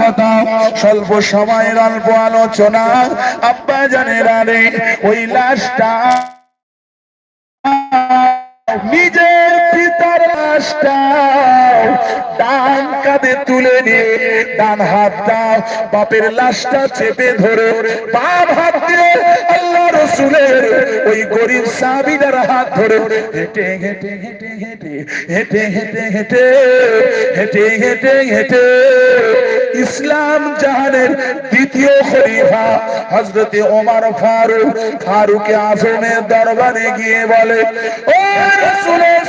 কথা, স্বল্প সময়ের অল্প আলোচনা। আব্বা জানের আরে ওই লাশটা নিজের পিতার তুলে নিয়ে ডান হাতটা বাপের লাশটা চেপে ধরে হাত ওই গরিব সাবিদার হাত ধরে হেঁটে হেঁটে হেঁটে হেঁটে হেঁটে হেঁটে হেঁটে হেঁটে হেঁটে হেঁটে। ইসলাম জাহানের দ্বিতীয় খলিফা হজরতে ওমর ফারুক ফারুকে আজমের দরবারে গিয়ে বলে, ও রসুলের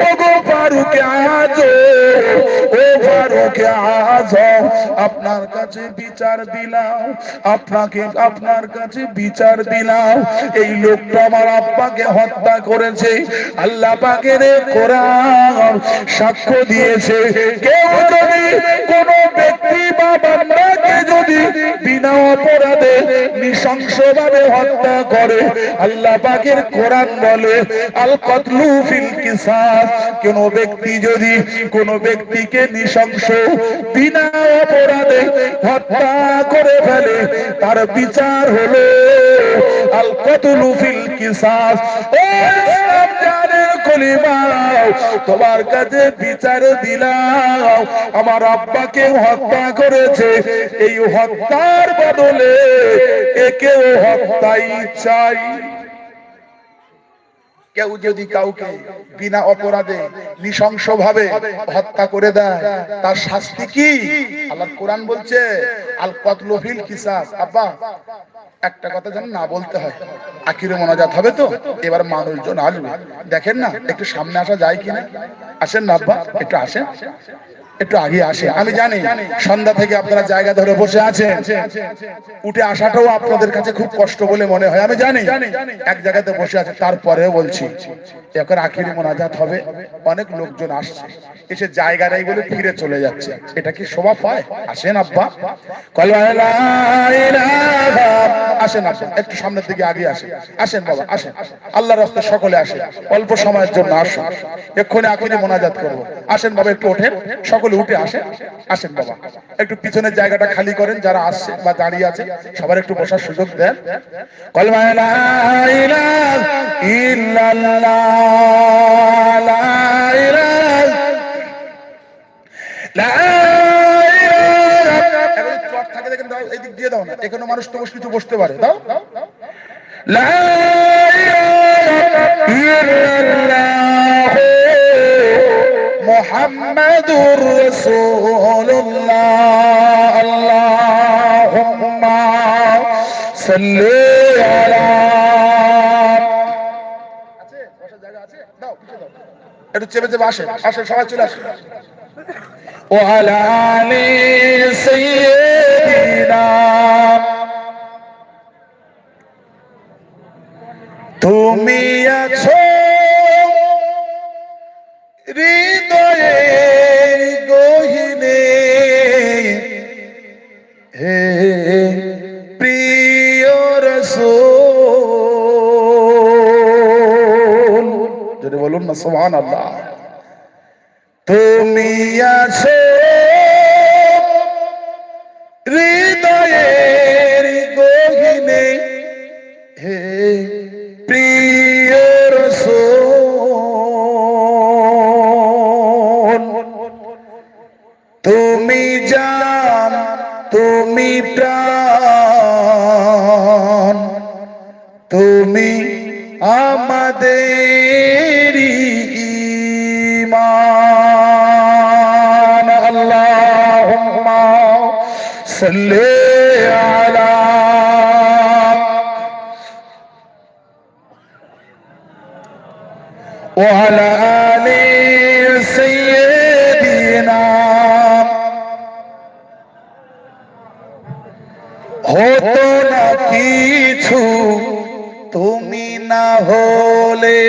ও গো ফারুক আজম ও ফারুক আজম আপনার কাছে বিচার দিলাম। আপনাকে আপনার কাছে বিচার দিলাম। এই লোকটা আমার হত্যা করেছে। আল্লাহ কোরআন সাক্ষ্য দিয়েছে। কেউ যদি কোন ব্যক্তি বা বান্দাকে যদি বিনা অপরাধে নৃশংসভাবে হত্যা করে, আল্লাহ পাকের কোরআন বলে আল কতলু ফিল কিসাস, কোন ব্যক্তি যদি কোন ব্যক্তিকে নৃশংস বিনা অপরাধে হত্যা করে ফেলে। তার বিচার হলো আল কতলু ফিল কিসাস। ও ইসলাম জানের কলিমাও, তোমার কাছে বিচার দিলাম। আমার আব্বাকে হত্যা করেছে। এই হত্যার বদলে একেও হত্যাই চাই। কেউ যদি কাউকে বিনা অপরাধে নৃশংস ভাবে হত্যা করে দেয়, তার শাস্তি কি? আল্লাহ কোরআন বলছে, আল কতলফিল কিসাস আব্বা, একটা কথা যেন না বলতে হয়। আখিরে মোনাজাত হবে তো? এবার মানুষজন আসবে। দেখেন না, একটু সামনে আসা যায় কিনা? আসেন না আব্বা, একটু আসেন। একটু আগে আসে। আমি জানি সন্ধ্যা থেকে আপনারা জায়গা ধরে বসে আছেন। উঠে আসাটাও আপনাদের কাছে খুব কষ্ট বলে মনে হয়। আমি জানি এক জায়গাতে বসে আছে, তারপরেও বলছি এখন আখিরি মোনাজাত হবে। অনেক লোকজন আসছে। এসে জায়গা নেই বলে ফিরে চলে যাচ্ছে। এটা কি শোভা পায়? আসেন আব্বা। আসেন আসেন একটু সামনের দিকে আগে আসেন। আসেন বাবা, আসেন। আল্লাহ রাস্তা সকলে আসেন। অল্প সময়ের জন্য আসুন। এক্ষুনি আখিরি মোনাজাত করব। আসেন বাবা, একটু ওঠেন। সকলে উঠে আসেন। আসেন বাবা। একটু পিছনের জায়গাটা খালি করেন, যারা আসছে বা দাঁড়িয়ে আছে, সবার একটু বসার সুযোগ দেন। মানুষ তো কিছু বসতে পারে। মুহাম্মাদুর রাসূলুল্লাহ। আল্লাহুম্মা সাল্লি আলা আছে? বসার জায়গা আছে? দাও একটু চেপে চেপে আসে আসে সবাই চলে আসে ও আলা আলি সাইয়্যিদিনা। তুমি আছো যদি বলুন না সুবহান আল্লাহ তুমি আছো হৃদয়ের গহিনে। হে প্রিয় রসূল, তুমি জান, তুমি প্রাণ, তুমি আমাদের সাল্লি আলা وعلى آل سيدنا হতো না কিছু তুমি না হলে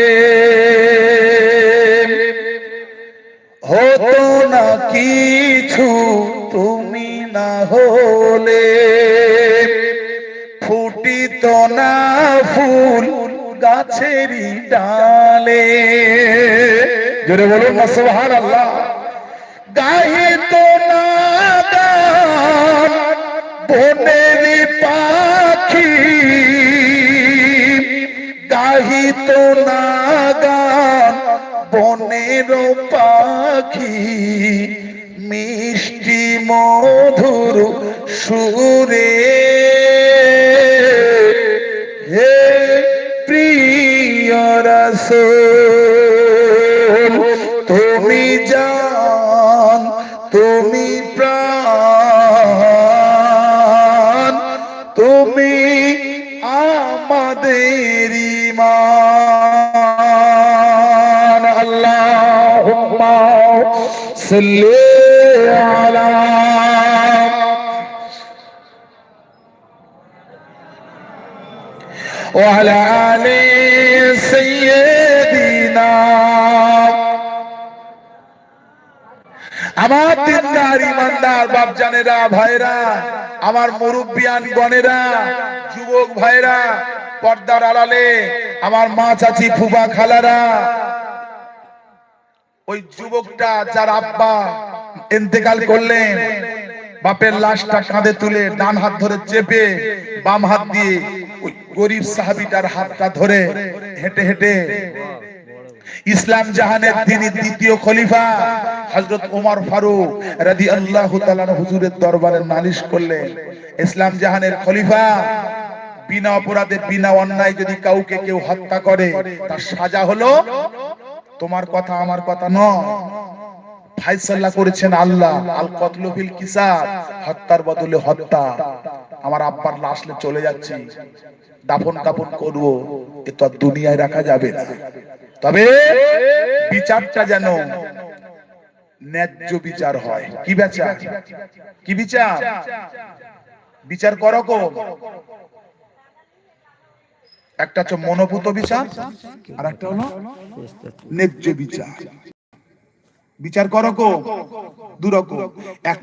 হতো না কিছু তুমি না হলে কোলে ফুটিত না ফুল গাছের ডালে। জোরে বলো না সোহার আল্লাহ গায়ে তো না বনেরি পাখি। গাহিত না বনের পাখি। মিষ্টি মধুর সুরে হে প্রিয় রসূল তুমি জান তুমি প্রাণ তুমি আমাদের ইমান আল্লাহুম্মা সাল্লি আলা وعلى آل سيدنا আমার দিনদার ইমানদার বাপজানেরা ভাইরা আমার মুরব্বিয়ান গনেরা যুবক ভাইরা পর্দার আড়ালে আমার মা চাচি ফুবা খালারা ওই যুবকটা যার আব্বা ইন্তেকাল করলেন বাপের লাশটা কাঁধে তুলে ডান হাত ধরে চেপে বাম হাত দিয়ে ওই গরিব সাহাবিটার হাতটা ধরে হেঁটে হেঁটে ইসলাম জাহানের তিনি দ্বিতীয় খলিফা হযরত ওমর ফারুক রাদিয়াল্লাহু তাআলা হুজুরের দরবারে নালিশ করলেন, ইসলাম জাহানের খলিফা বিনা অপরাধে, বিনা অন্যায় যদি কাউকে কেউ হত্যা করে, তার সাজা হলো তোমার কথা, আমার কথা নয়। ফাইসাল্লাহ করেছেন আল্লাহ আল কতলুফিল কিসাব হত্যার বদলে হত্যা। আমার আব্বার লাশলে চলে যাচ্ছি। দাফন কাপন করব, এ তো দুনিয়ায় রাখা যাবে না। তবে বিচারটা যেন ন্যায্য বিচার হয়। কি বিচার? কি বিচার? বিচার করো করকম একটা হচ্ছে মনোভূত বিচার, আর একটা হলো ন্যায্য বিচার। বিচার করকো দুরকম। এক